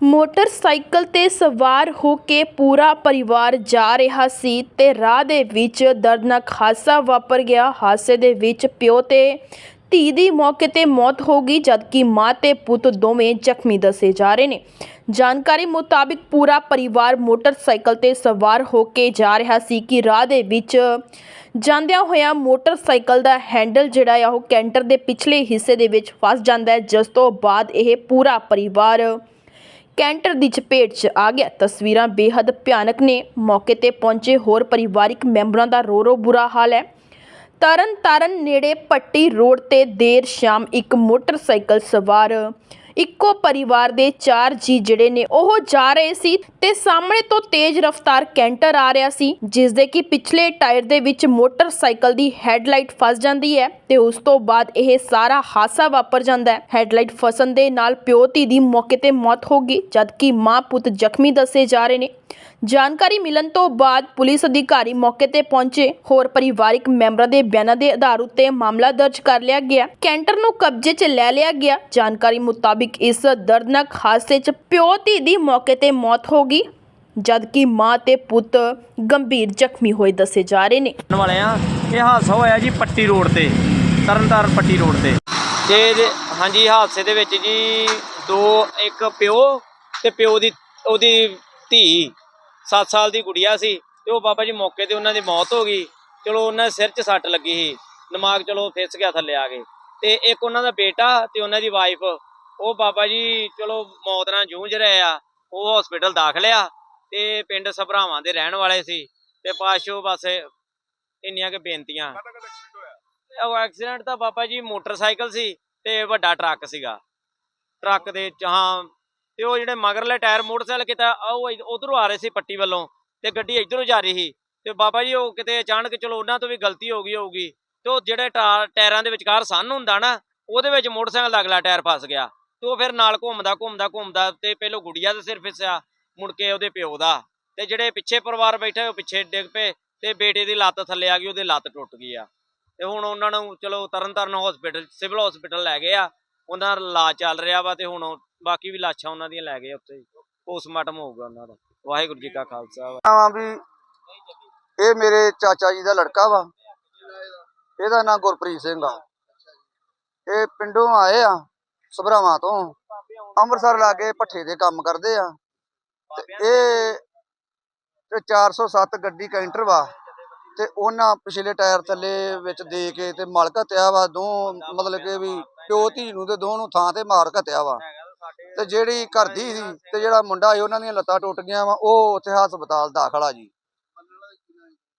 Motorcycle ਤੇ ਸਵਾਰ ਹੋ ਕੇ ਪੂਰਾ ਪਰਿਵਾਰ ਜਾ ਰਿਹਾ ਸੀ ਤੇ ਰਾਹ ਦੇ ਵਿੱਚ ਦਰਦਨਾਕ ਹਾਦਸਾ ਵਾਪਰ ਗਿਆ। ਹਾਦਸੇ ਦੇ ਵਿੱਚ ਪਿਓ ਤੇ ਧੀ ਦੀ ਮੌਕੇ ਤੇ ਮੌਤ ਹੋ ਗਈ, ਜਦਕਿ ਮਾਂ ਤੇ ਪੁੱਤ ਦੋਵੇਂ ਜ਼ਖਮੀ ਦੱਸੇ ਜਾ ਰਹੇ ਨੇ। ਜਾਣਕਾਰੀ ਮੁਤਾਬਿਕ ਪੂਰਾ ਪਰਿਵਾਰ ਮੋਟਰਸਾਈਕਲ ਤੇ ਸਵਾਰ ਹੋ ਕੇ ਜਾ ਰਿਹਾ ਸੀ ਕਿ ਰਾਹ ਦੇ ਵਿੱਚ ਜਾਂਦਿਆਂ ਹੋਇਆ ਮੋਟਰਸਾਈਕਲ ਦਾ ਹੈਂਡਲ ਜਿਹੜਾ ਆ, ਉਹ ਕੈਂਟਰ ਦੇ ਪਿਛਲੇ ਹਿੱਸੇ ਦੇ ਵਿੱਚ ਫਸ ਜਾਂਦਾ ਹੈ, ਜਿਸ ਤੋਂ ਬਾਅਦ ਇਹ ਪੂਰਾ ਪਰਿਵਾਰ ਕੈਂਟਰ ਦੀ ਚਪੇਟ 'ਚ ਆ ਗਿਆ। ਤਸਵੀਰਾਂ ਬੇਹੱਦ ਭਿਆਨਕ ਨੇ। ਮੌਕੇ ਤੇ ਪਹੁੰਚੇ ਹੋਰ ਪਰਿਵਾਰਿਕ ਮੈਂਬਰਾਂ ਦਾ ਰੋ ਰੋ ਬੁਰਾ ਹਾਲ ਹੈ। ਤਰਨ ਤਾਰਨ ਨੇੜੇ ਪੱਟੀ ਰੋਡ ਤੇ ਦੇਰ ਸ਼ਾਮ ਇੱਕ ਮੋਟਰਸਾਈਕਲ ਸਵਾਰ ਇੱਕੋ ਪਰਿਵਾਰ ਦੇ ਚਾਰ ਜੀ ਜਿਹੜੇ ਨੇ, ਉਹ ਜਾ ਰਹੇ ਸੀ ਤੇ ਸਾਹਮਣੇ ਤੋਂ ਤੇਜ਼ ਰਫ਼ਤਾਰ ਕੈਂਟਰ ਆ ਰਿਹਾ ਸੀ ਜਿਸ ਦੇ ਕਿ ਪਿਛਲੇ ਟਾਇਰ ਦੇ ਵਿੱਚ ਮੋਟਰਸਾਈਕਲ ਦੀ ਹੈਡਲਾਈਟ ਫਸ ਜਾਂਦੀ ਹੈ ਤੇ ਉਸ ਤੋਂ ਬਾਅਦ ਇਹ ਸਾਰਾ ਹਾਦਸਾ ਵਾਪਰ ਜਾਂਦਾ ਹੈ। ਹੈਡਲਾਈਟ ਫਸਣ ਦੇ ਨਾਲ ਪਿਓ ਧੀ ਦੀ ਮੌਕੇ ਤੇ ਮੌਤ ਹੋ ਗਈ, ਜਦਕਿ ਮਾਂ ਪੁੱਤ ਜ਼ਖਮੀ ਦੱਸੇ ਜਾ ਰਹੇ ਨੇ। ਜਾਣਕਾਰੀ ਮਿਲਣ ਤੋਂ ਬਾਅਦ ਪੁਲਿਸ ਅਧਿਕਾਰੀ ਮੌਕੇ ਤੇ ਪਹੁੰਚੇ। ਹੋਰ ਪਰਿਵਾਰਿਕ ਮੈਂਬਰਾਂ ਦੇ ਬਿਆਨਾਂ ਦੇ ਆਧਾਰ ਉੱਤੇ ਮਾਮਲਾ ਦਰਜ ਕਰ ਲਿਆ ਗਿਆ। ਕੈਂਟਰ ਨੂੰ ਕਬਜ਼ੇ 'ਚ ਲੈ ਲਿਆ ਗਿਆ। ਜਾਣਕਾਰੀ ਮੁਤਾਬਿਕ ਇਸ ਦਰਦਨਾਕ ਹਾਦਸੇ 'ਚ ਪਿਓ ਧੀ ਦੀ ਮੌਕੇ ਤੇ ਮੌਤ ਹੋ ਗਈ, ਜਦਕਿ ਮਾਂ ਤੇ ਪੁੱਤ ਗੰਭੀਰ ਜ਼ਖਮੀ ਹੋਏ ਦੱਸੇ ਜਾ ਰਹੇ ਨੇ। ਕਰਨ ਵਾਲੇ ਆ ਇਹ ਹਾਦਸਾ ਹੋਇਆ ਜੀ ਪੱਟੀ ਰੋਡ ਤੇ, ਤਰਨਤਾਰਨ ਪੱਟੀ ਰੋਡ ਤੇ। ਤੇ ਇਹਦੇ- ਹਾਂਜੀ ਹਾਦਸੇ ਦੇ ਵਿੱਚ ਜੀ ਦੋ, ਇੱਕ ਪਿਓ ਤੇ ਪਿਓ ਦੀ, ਉਹਦੀ ਧੀ। 7 ਸਾਲ ਦੀ ਗੁੜੀਆ ਸੀ ਤੇ ਉਹ ਬਾਬਾ ਜੀ ਮੌਕੇ ਤੇ ਉਹਨਾਂ ਦੀ ਮੌਤ ਹੋ ਗਈ। ਚਲੋ ਉਹਨਾਂ ਦੇ ਸਿਰ 'ਚ ਸੱਟ ਲੱਗੀ ਸੀ। ਦਿਮਾਗ ਚਲੋ ਫਿਸ ਗਿਆ ਥੱਲੇ ਆ ਕੇ। ਤੇ ਇੱਕ ਉਹਨਾਂ ਦਾ ਬੇਟਾ ਤੇ ਉਹਨਾਂ ਦੀ ਵਾਈਫ ਉਹ ਬਾਬਾ ਜੀ ਚਲੋ ਮੌਤ ਨਾਲ ਜੂਝ ਰਹੇ ਆ। ਉਹ ਹਸਪੀਟਲ ਦਾਖਲ ਆ ਤੇ ਪਿੰਡ ਸਭਰਾਵਾਂ ਦੇ ਰਹਿਣ ਵਾਲੇ ਸੀ ਤੇ ਪਾਸ਼ੋ ਬਸ ਇੰਨੀਆਂ ਕਿ ਬੇਨਤੀਆਂ। ਉਹ ਐਕਸੀਡੈਂਟ ਤਾਂ ਬਾਬਾ ਜੀ ਮੋਟਰਸਾਈਕਲ ਸੀ ਤੇ ਵੱਡਾ ਟਰੱਕ ਸੀਗਾ। ਟਰੱਕ ਦੇ ਹਾਂ ਤੇ ਉਹ ਜਿਹੜੇ ਮਗਰਲੇ ਟਾਇਰ ਮੋਟਰਸਾਈਕਲ ਕਿਤਾ ਉਹ ਉਧਰੋਂ ਆ ਰਹੇ ਸੀ ਪੱਟੀ ਵੱਲੋਂ ਤੇ ਗੱਡੀ ਇਧਰੋਂ ਜਾ ਰਹੀ ਸੀ। ਤੇ ਬਾਬਾ ਜੀ ਉਹ ਕਿਤੇ ਅਚਾਨਕ, ਚਲੋ ਉਹਨਾਂ ਤੋਂ ਵੀ ਗਲਤੀ ਹੋ ਗਈ ਹੋਊਗੀ, ਤੇ ਉਹ ਜਿਹੜੇ ਟਾ- ਟਾਇਰਾਂ ਦੇ ਵਿਚਕਾਰ ਸੰਨ ਹੁੰਦਾ ਨਾ, ਉਹਦੇ ਵਿੱਚ ਮੋਟਰਸਾਈਕਲ ਦਾ ਅਗਲਾ ਟਾਇਰ ਫਸ ਗਿਆ। ਤੇ ਉਹ ਫਿਰ ਨਾਲ ਘੁੰਮਦਾ ਘੁੰਮਦਾ ਘੁੰਮਦਾ ਤੇ ਪਹਿਲੋਂ ਗੁੜੀਆ ਦਾ ਸਿਰ ਫਿਸਿਆ, ਮੁੜ ਕੇ ਉਹਦੇ ਪਿਓ ਦਾ। ਤੇ ਜਿਹੜੇ ਪਿੱਛੇ ਪਰਿਵਾਰ ਬੈਠੇ, ਉਹ ਪਿੱਛੇ ਡਿੱਗ ਪਏ ਤੇ ਬੇਟੇ ਦੀ ਲੱਤ ਥੱਲੇ ਆ ਗਈ, ਉਹਦੀ ਲੱਤ ਟੁੱਟ ਗਈ ਆ। ਤੇ ਹੁਣ ਉਹਨਾਂ ਨੂੰ, ਚਲੋ ਤਰਨਤਾਰਨ ਹਸਪੀਟਲ ਸਿਵਲ ਹਸਪੀਟਲ ਲੈ ਗਏ ਆ। ਉਹਨਾਂ ਦਾ ਇਲਾਜ ਚੱਲ ਰਿਹਾ ਵਾ ਤੇ ਹੁਣ ਉਹ- ਬਾਕੀ ਵੀ ਲਾਸ਼ਾਂ ਉਹਨਾਂ ਦੀਆਂ ਲੈ ਗਏ ਉੱਥੇ। ਪੋਸਟਮਾਰਟਮ ਹੋਊਗਾ ਉਹਨਾਂ ਦਾ। ਵਾਹਿਗੁਰੂ ਜੀ ਕਾ ਖਾਲਸਾ। ਵਾ ਵੀ ਇਹ ਮੇਰੇ ਚਾਚਾ ਜੀ ਦਾ ਲੜਕਾ ਵਾ। ਇਹਦਾ ਨਾਂ ਗੁਰਪ੍ਰੀਤ ਸਿੰਘ ਆ। ਇਹ ਪਿੰਡੋਂ ਆਏ ਆ ਸਭਰਾਵਾਂ ਤੋਂ। ਅੰਮ੍ਰਿਤਸਰ ਲਾਗੇ ਭੱਠੇ ਦੇ ਕੰਮ ਕਰਦੇ ਆ। ਤੇ ਇਹ ਤੇ 407 ਗੱਡੀ ਕੈਂਟਰ ਵਾ। ਤੇ ਉਹਨਾਂ ਪਿਛਲੇ ਟਾਇਰ ਥੱਲੇ ਵਿੱਚ ਦੇ ਕੇ ਤੇ ਮਲ ਘਤਿਆ ਵਾ। ਦੋ ਮਤਲਬ ਕਿ ਵੀ ਪਿਓ ਧੀ ਨੂੰ ਤੇ ਦੋ ਨੂੰ ਥਾਂ ਤੇ ਮਾਰ ਘਤਿਆ ਵਾ। ਤੇ ਜਿਹੜੀ ਘਰ ਦੀ ਸੀ ਤੇ ਜਿਹੜਾ ਮੁੰਡਾ ਸੀ ਉਹਨਾਂ ਦੀਆਂ ਲੱਤਾਂ ਟੁੱਟ ਗਈਆਂ ਵਾ ਉਹ ਉੱਥੇ ਹਸਪਤਾਲ ਦਾਖਲ ਆ ਜੀ।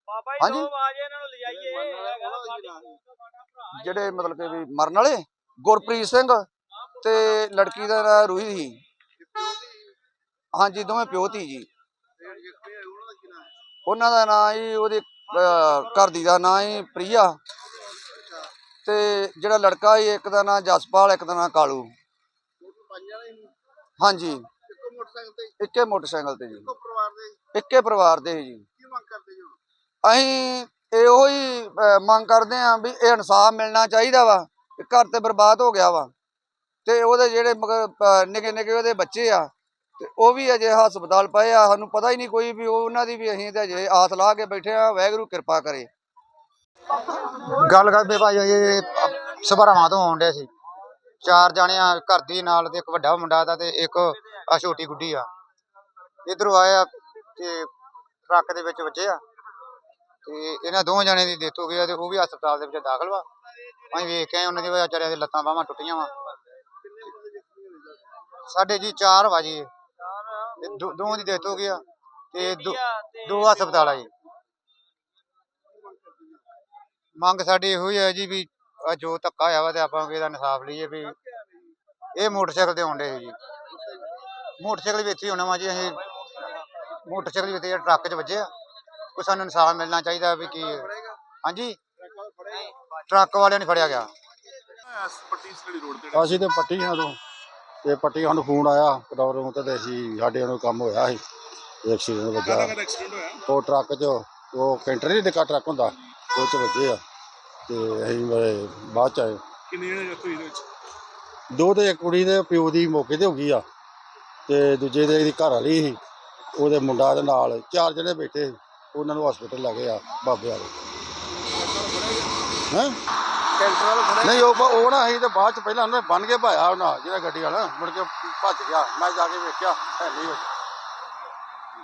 ਬਾਬਾ ਜੀ, ਹਾਂਜੀ। ਦੋ ਆਵਾਜ਼ ਇਹਨਾਂ ਨੂੰ ਲਿਜਾਈਏ। ਜਿਹੜੇ ਮਤਲਬ ਕਿ ਵੀ ਮਰਨ ਵਾਲੇ ਗੁਰਪ੍ਰੀਤ ਸਿੰਘ ਤੇ ਲੜਕੀ ਦਾ ਨਾਂ ਰੂਹੀ ਸੀ। ਹਾਂਜੀ ਦੋਵੇਂ ਪਿਓ ਧੀ ਜੀ। ਉਹਨਾਂ ਦਾ ਨਾਂ ਜੀ ਉਹਦੀ ਘਰ ਦੀ ਦਾ ਨਾਂ ਹੀ ਪ੍ਰਿਆ। ਤੇ ਜਿਹੜਾ ਲੜਕਾ ਸੀ, ਇੱਕ ਦਾ ਨਾਂ ਜਸਪਾਲ, ਇੱਕ ਦਾ ਨਾਂ ਕਾਲੂ। ਹਾਂਜੀ। ਇੱਕੇ ਮੋਟਰਸਾਈਕਲ ਤੇ ਜੀ। ਇੱਕੇ ਪਰਿਵਾਰ ਦੇ ਸੀ ਜੀ। ਅਸੀਂ ਇਹੋ ਹੀ ਮੰਗ ਕਰਦੇ ਆਂ ਵੀ ਇਹ ਇਨਸਾਫ ਮਿਲਣਾ ਚਾਹੀਦਾ ਵਾ ਘਰ ਤੇ ਬਰਬਾਦ ਹੋ ਗਿਆ ਵਾ। ਤੇ ਉਹਦੇ ਜਿਹੜੇ ਮਗਰ ਨਿੱਕੇ ਨਿੱਕੇ ਉਹਦੇ ਬੱਚੇ ਆ, ਤੇ ਉਹ ਵੀ ਅਜੇ ਹਸਪਤਾਲ ਪਏ ਆ। ਸਾਨੂੰ ਪਤਾ ਹੀ ਨਹੀਂ ਕੋਈ ਵੀ ਉਹਨਾਂ ਦੀ ਵੀ ਅਸੀਂ ਤੇ ਅਜੇ ਆਸ ਲਾ ਕੇ ਬੈਠੇ ਆ ਵਾਹਿਗੁਰੂ ਕਿਰਪਾ ਕਰੇ। ਗੱਲ ਕਰਦੇ ਭਾਈ ਇਹ ਸਭਰਾਵਾਂ ਤੋਂ ਆਉਣ ਡਿਆ ਸੀ। ਚਾਰ ਜਾਣੇ ਆ ਘਰ ਦੀ ਨਾਲ ਤੇ ਇੱਕ ਵੱਡਾ ਮੁੰਡਾ ਦਾ ਤੇ ਇੱਕ ਆ ਛੋਟੀ ਗੁੱਡੀ ਆ। ਇਧਰੋਂ ਆਇਆ ਤੇ ਟਰੱਕ ਦੇ ਵਿੱਚ ਵੱਜਿਆ ਤੇ ਇਹਨਾਂ ਦੋਵੇਂ ਜਣੇ ਦੀ ਡੈਥ ਹੋ ਗਈ ਆ ਤੇ ਉਹ ਵੀ ਹਸਪਤਾਲ ਦੇ ਵਿੱਚ ਦਾਖਲ ਵਾ। ਅਸੀਂ ਵੇਖ ਕੇ ਆਏ, ਉਹਨਾਂ ਦੀ ਵਿਚਾਰਿਆਂ ਦੀ ਲੱਤਾਂ ਬਾਹਾਂ ਟੁੱਟੀਆਂ ਵਾ। ਸਾਡੇ ਜੀ ਚਾਰ ਵਾ ਜੀ। ਦੋ- ਦੋਵਾਂ ਦੀ ਡੈਥ ਹੋ ਗਈ ਆ ਤੇ ਦੋ- ਦੋ ਹਸਪਤਾਲ ਆ ਜੀ। ਮੰਗ ਸਾਡੀ ਇਹੋ ਹੀ ਹੈ ਜੀ ਵੀ ਆਹ ਜੋ ਧੱਕਾ ਹੋਇਆ ਵਾ ਤੇ ਆਪਾਂ ਇਹਦਾ ਇਨਸਾਫ ਲਈਏ ਵੀ ਇਹ ਮੋਟਰਸਾਈਕਲ ਤੇ ਆਉਂਦੇ ਸੀ ਜੀ। ਮੋਟਰਸਾਈਕਲ ਵੀ ਇੱਥੇ ਹੀ ਹੋਣਾ ਵਾ ਜੀ ਅਸੀਂ ਮੋਟਰਸਾਈਕਲ ਵੀ ਇੱਥੇ ਟਰੱਕ 'ਚ ਵੱਜੇ ਆ ਕੋਈ ਸਾਨੂੰ ਇਨਸਾਫ ਮਿਲਣਾ ਚਾਹੀਦਾ ਵੀ ਕੀ। ਹਾਂਜੀ? ਟਰੱਕ ਵਾਲਿਆਂ ਨੇ ਫੜਿਆ ਗਿਆ। ਅਸੀਂ ਤੇ ਪੱਟੀ ਹਾਂ ਤੋਂ ਤੇ ਪੱਟੀ ਸਾਨੂੰ ਫੋਨ ਆਇਆ ਰੂਮ ਤੇ ਤੇ ਅਸੀਂ ਸਾਡੇ ਨੂੰ ਕੰਮ ਹੋਇਆ ਸੀ ਐਕਸੀਡੈਂਟ ਵੱਜਾ ਉਹ ਟਰੱਕ 'ਚ ਉਹ ਕੈਂਟਰ ਨਹੀਂ ਟਰੱਕ ਹੁੰਦਾ। ਉਹ 'ਚ ਵੱਜੇ ਆ। ਤੇ ਅਸੀਂ ਬੜੇ ਬਾਅਦ 'ਚ ਆਏ। ਕਿੰਨੇ ਜਣੇ ਜੱਥੋਂ ਇਹਦੇ ਵਿੱਚ? ਦੋ ਤੇ ਇੱਕ ਕੁੜੀ ਦੇ ਪਿਓ ਦੀ ਮੌਕੇ ਤੇ ਹੋ ਗਈ ਆ। ਤੇ ਦੂਜੇ ਦੇ ਇਹਦੀ ਘਰ ਵਾਲੀ ਸੀ। ਉਹਦੇ ਮੁੰਡਾ ਦੇ ਨਾਲ ਚਾਰ ਜਣੇ ਬੈਠੇ ਸੀ। ਉਹਨਾਂ ਨੂੰ ਹਸਪੀਟਲ ਲੈ ਗਏ ਆ ਬਾਬੇ ਵਾਲੇ। ਹੈਂ? ਨਹੀਂ ਉਹ ਉਹ ਨਾ ਅਸੀਂ ਤੇ ਬਾਅਦ ਚ ਪਹਿਲਾਂ ਉਹਨੇ ਬੰਨ ਕੇ ਭਾਇਆ ਉਹਨਾਂ ਜਿਹੜਾ ਗੱਡੀ ਵਾਲਾ। ਮੁੜ ਕੇ ਭੱਜ ਗਿਆ। ਮੈਂ ਜਾ ਕੇ ਵੇਖਿਆ ਹੈ ਨਹੀਂ ਉਹ